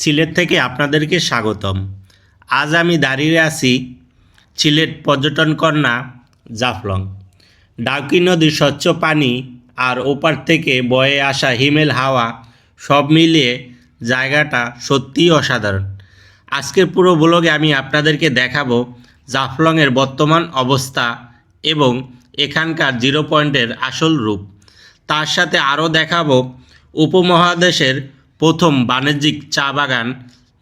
সিলেট থেকে আপনাদেরকে স্বাগতম। আজ আমি দাঁড়িয়ে আছি সিলেট পর্যটন কন্যা জাফলং। ডাউকি নদীর স্বচ্ছ পানি আর ওপার থেকে বয়ে আসা হিমেল হাওয়া সব মিলিয়ে জায়গাটা সত্যিই অসাধারণ। আজকের পুরো ব্লগে আমি আপনাদেরকে দেখাবো জাফলংয়ের বর্তমান অবস্থা এবং এখানকার জিরো পয়েন্টের আসল রূপ। তার সাথে আরও দেখাবো উপমহাদেশের প্রথম বাণিজ্যিক চা বাগান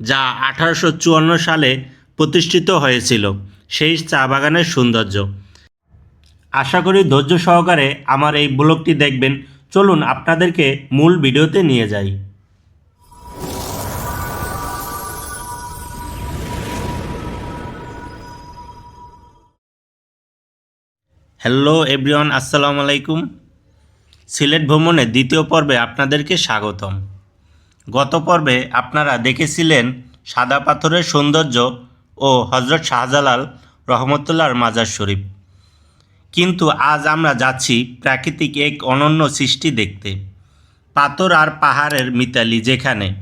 যা আঠারোশো চুয়ান্ন সালে প্রতিষ্ঠিত হয়েছিল। সেই চা বাগানের সৌন্দর্য। আশা করি ধৈর্য সহকারে আমার এই ব্লগটি দেখবেন। চলুন আপনাদেরকে মূল ভিডিওতে নিয়ে যাই। হ্যালো এভরিওয়ান, আসসালামু আলাইকুম। সিলেট ভ্রমণের দ্বিতীয় পর্বে আপনাদেরকে স্বাগতম। গত পর্বে আপনারা দেখেছিলেন সাদা পাথরের সৌন্দর্য ও হজরত শাহজালাল রহমতুল্লাহর মাজার শরীফ। কিন্তু আজ আমরা যাচ্ছি প্রাকৃতিক এক অনন্য সৃষ্টি দেখতে। পাথর আর পাহাড়ের মিতালি যেখানে,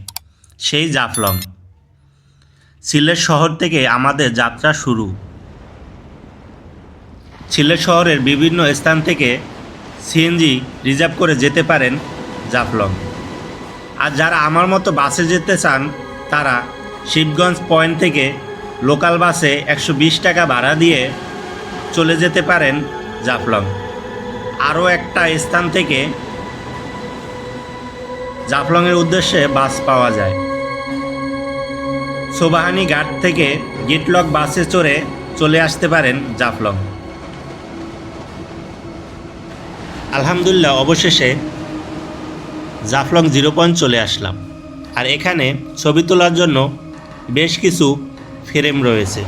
সেই জাফলং। সিলেট শহর থেকে আমাদের যাত্রা শুরু। সিলেট শহরের বিভিন্ন স্থান থেকে সিএনজি রিজার্ভ করে যেতে পারেন জাফলং। আর যারা আমার মতো বাসে যেতে চান, তারা শিবগঞ্জ পয়েন্ট থেকে লোকাল বাসে একশো বিশ টাকা ভাড়া দিয়ে চলে যেতে পারেন জাফলং। আরও একটা স্থান থেকে জাফলংয়ের উদ্দেশ্যে বাস পাওয়া যায়। সোবাহানি ঘাট থেকে গেটলক বাসে চড়ে চলে আসতে পারেন জাফলং। আলহামদুলিল্লাহ, অবশেষে জাফলং জিরো পয়েন্ট চলে আসলাম। আর এখানে ছবি তোলার জন্য বেশ কিছু ফ্রেম রয়েছে।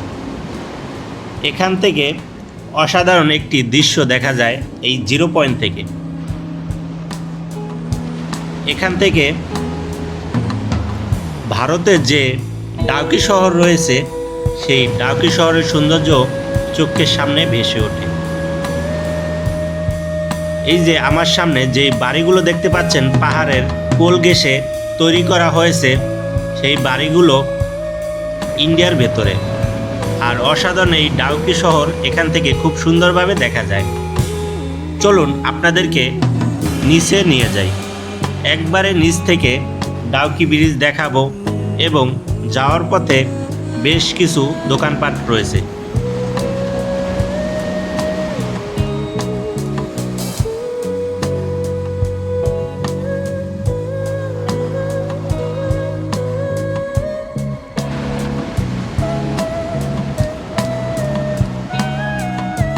এখান থেকে অসাধারণ একটি দৃশ্য দেখা যায় এই জিরো পয়েন্ট থেকে। এখান থেকে ভারতের যে ডাউকি শহর রয়েছে, সেই ডাউকি শহরের সৌন্দর্য চোখের সামনে ভেসে ওঠে। এই যে আমার সামনে যে বাড়িগুলো দেখতে পাচ্ছেন, পাহাড়ের কোল ঘেঁষে তৈরি করা হয়েছে, সেই বাড়িগুলো ইন্ডিয়ার ভেতরে। আর অসাধারণ এই ডাউকি শহর এখান থেকে খুব সুন্দরভাবে দেখা যায়। চলুন আপনাদেরকে নিচে নিয়ে যাই। একবারে নিচ থেকে ডাউকি ব্রিজ দেখাবো এবং যাওয়ার পথে বেশ কিছু দোকানপাট রয়েছে।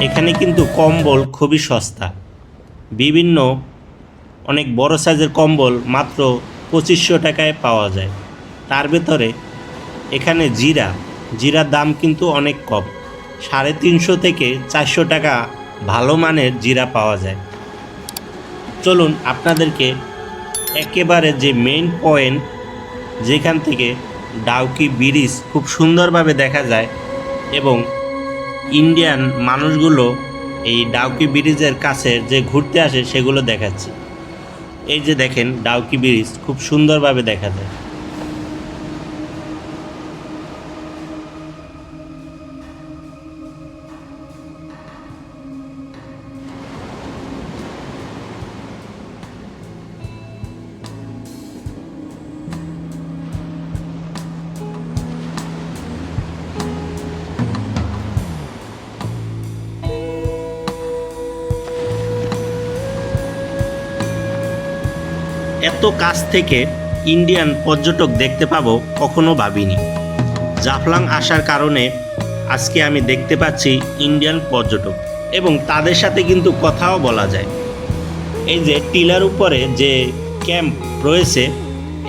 এখানে কিন্তু কম্বল খুবই সস্তা। বিভিন্ন অনেক বড় সাইজের কম্বল মাত্র পঁচিশশো টাকায় পাওয়া যায়। তার ভেতরে এখানে জিরা, জিরার দাম কিন্তু অনেক কম। সাড়ে তিনশো থেকে চারশো টাকা ভালো মানের জিরা পাওয়া যায়। চলুন আপনাদেরকে একেবারে যে মেইন পয়েন্ট যেখান থেকে ডাউকি ব্রিজ খুব সুন্দরভাবে দেখা যায় এবং ইন্ডিয়ান মানুষগুলো এই ডাউকি ব্রিজের কাছে যে ঘুরতে আসে সেগুলো দেখাচ্ছি। এই যে দেখেন, ডাউকি ব্রিজ খুব সুন্দরভাবে দেখা যায়। এত কাছ থেকে ইন্ডিয়ান পর্যটক দেখতে পাবো কখনো ভাবিনি। জাফলাং আসার কারণে আজকে আমি দেখতে পাচ্ছি ইন্ডিয়ান পর্যটক এবং তাদের সাথে কিন্তু কথাও বলা যায়। এই যে টিলার উপরে যে ক্যাম্প রয়েছে,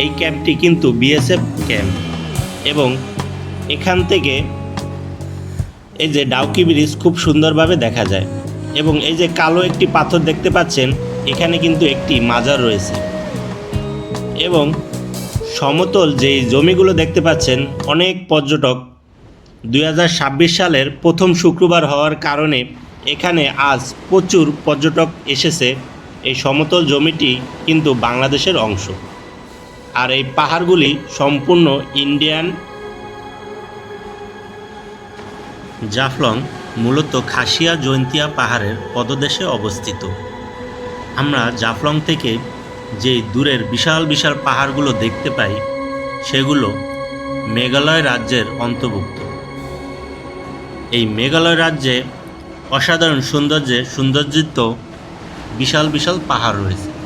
এই ক্যাম্পটি কিন্তু বিএসএফ ক্যাম্প এবং এখান থেকে এই যে ডাউকি ব্রিজ খুব সুন্দরভাবে দেখা যায় এবং এই যে কালো একটি পাথর দেখতে পাচ্ছেন, এখানে কিন্তু একটি মাজার রয়েছে। এবং সমতল যেই জমিগুলো দেখতে পাচ্ছেন, অনেক পর্যটক দু হাজার ছাব্বিশ সালের প্রথম শুক্রবার হওয়ার কারণে এখানে আজ প্রচুর পর্যটক এসেছে। এই সমতল জমিটি কিন্তু বাংলাদেশের অংশ। আর এই পাহাড়গুলি সম্পূর্ণ ইন্ডিয়ান জাফলং মূলত খাসিয়া জৈন্তিয়া পাহাড়ের পদদেশে অবস্থিত। আমরা জাফলং থেকে যে দূরের বিশাল বিশাল পাহাড়গুলো দেখতে পাই, সেগুলো মেঘালয় রাজ্যের অন্তর্ভুক্ত। এই মেঘালয় রাজ্যে অসাধারণ সৌন্দর্যে সৌন্দর্যিত বিশাল বিশাল পাহাড় রয়েছে।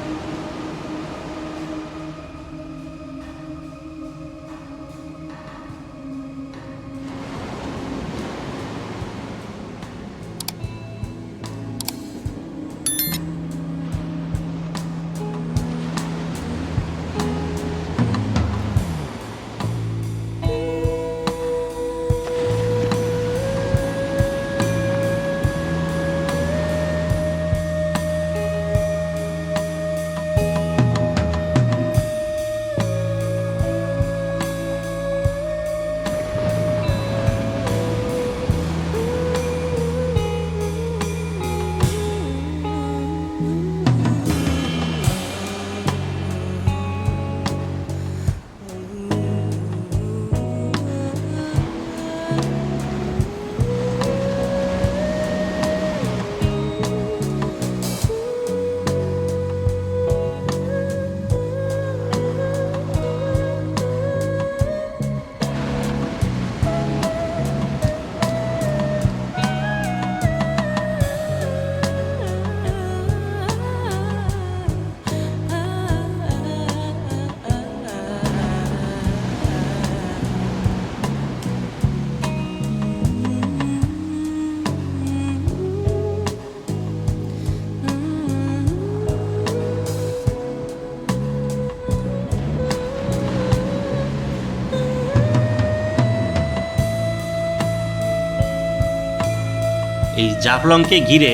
জাফলংকে ঘিরে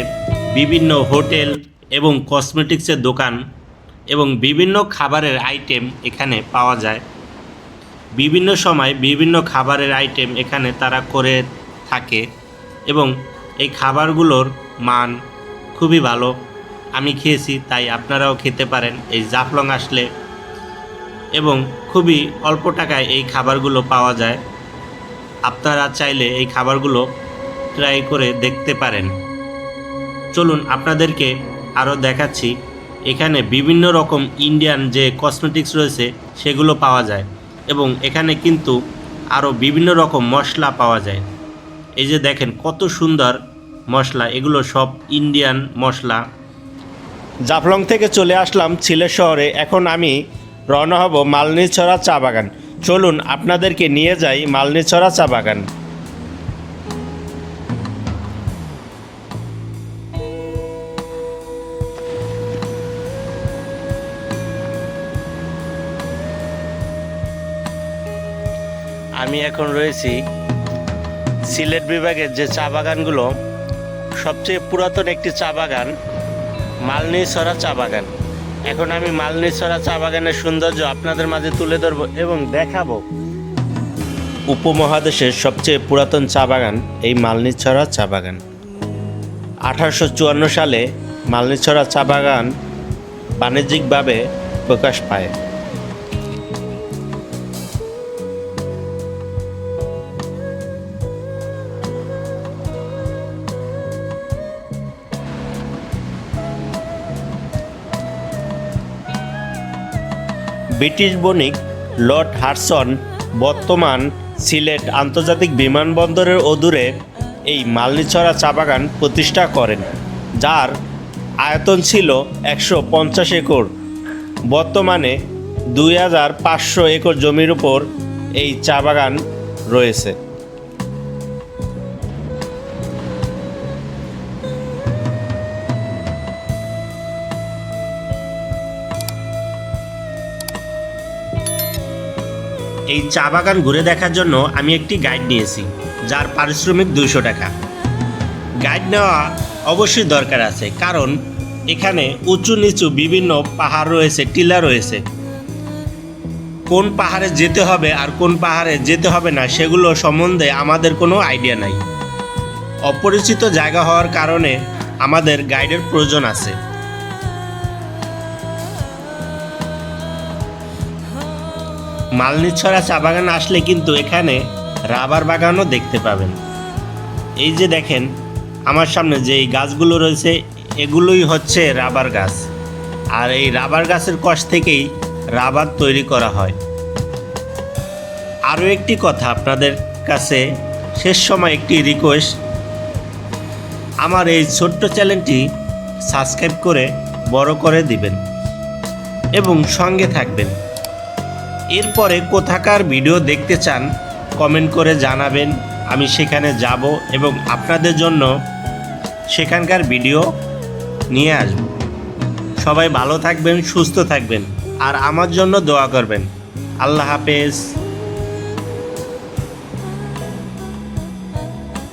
বিভিন্ন হোটেল এবং কসমেটিক্সের দোকান এবং বিভিন্ন খাবারের আইটেম এখানে পাওয়া যায়। বিভিন্ন সময় বিভিন্ন খাবারের আইটেম এখানে তারা করে থাকে এবং এই খাবারগুলোর মান খুবই ভালো। আমি খেয়েছি, তাই আপনারাও খেতে পারেন এই জাফলং আসলে। এবং খুবই অল্প টাকায় এই খাবারগুলো পাওয়া যায়। আপনারা চাইলে এই খাবারগুলো ট্রাই করে দেখতে পারেন। চলুন আপনাদেরকে আরও দেখাচ্ছি। এখানে বিভিন্ন রকম ইন্ডিয়ান যে কসমেটিক্স রয়েছে, সেগুলো পাওয়া যায় এবং এখানে কিন্তু আরও বিভিন্ন রকম মশলা পাওয়া যায়। এই যে দেখেন কত সুন্দর মশলা, এগুলো সব ইন্ডিয়ান মশলা। জাফলং থেকে চলে আসলাম সিলেট শহরে। এখন আমি রওনা হব মালনীছড়া চা বাগান। চলুন আপনাদেরকে নিয়ে যাই মালনীছড়া চা বাগান। আমি এখন রয়েছি সিলেট বিভাগের যে চা বাগানগুলো, সবচেয়ে পুরাতন একটি চা বাগান মালনীছড়া চা বাগান। এখন আমি মালনীছড়া চা বাগানের সৌন্দর্য আপনাদের মাঝে তুলে ধরবো এবং দেখাবো। উপমহাদেশের সবচেয়ে পুরাতন চা বাগান এই মালনীছড়া চা বাগান। আঠারোশো চুয়ান্ন সালে মালনীছড়া চা বাগান বাণিজ্যিকভাবে প্রকাশ পায়। ব্রিটিশ বণিক লর্ড হারসন বর্তমান সিলেট আন্তর্জাতিক বিমানবন্দরের অদূরে এই মালনিছড়া চা বাগান প্রতিষ্ঠা করেন, যার আয়তন ছিল একশো পঞ্চাশ একর। বর্তমানে দুই হাজার পাঁচশো একর জমির উপর এই চা বাগান রয়েছে। এই চা বাগান ঘুরে দেখার জন্য আমি একটি গাইড নিয়েছি, যার পারিশ্রমিক দুইশো টাকা। গাইড নেওয়া অবশ্যই দরকার আছে, কারণ এখানে উঁচু নিচু বিভিন্ন পাহাড় রয়েছে, টিলা রয়েছে। কোন পাহাড়ে যেতে হবে আর কোন পাহাড়ে যেতে হবে না, সেগুলো সম্বন্ধে আমাদের কোনো আইডিয়া নাই। অপরিচিত জায়গা হওয়ার কারণে আমাদের গাইডের প্রয়োজন আছে। মালনিছড়া চা বাগান আসলে কিন্তু এখানে রাবার বাগানও দেখতে পাবেন। এই যে দেখেন, আমার সামনে যে গাছগুলো রয়েছে, এগুলোই হচ্ছে রাবার গাছ। আর এই রাবার গাছের কষ থেকেই রাবার তৈরি করা হয়। আরও একটি কথা আপনাদের কাছে, শেষ সময় একটি রিকোয়েস্ট আমার এই ছোট্ট চ্যানেলটি সাবস্ক্রাইব করে বড় করে দিবেন এবং সঙ্গে থাকবেন। এরপরে কোথাকার ভিডিও দেখতে চান, কমেন্ট করে জানাবেন। আমি সেখানে যাব এবং আপনাদের জন্য সেখানকার ভিডিও নিয়ে আসব। সবাই ভালো থাকবেন, সুস্থ থাকবেন। আর আমার জন্য দোয়া করবেন। আল্লাহ হাফেজ।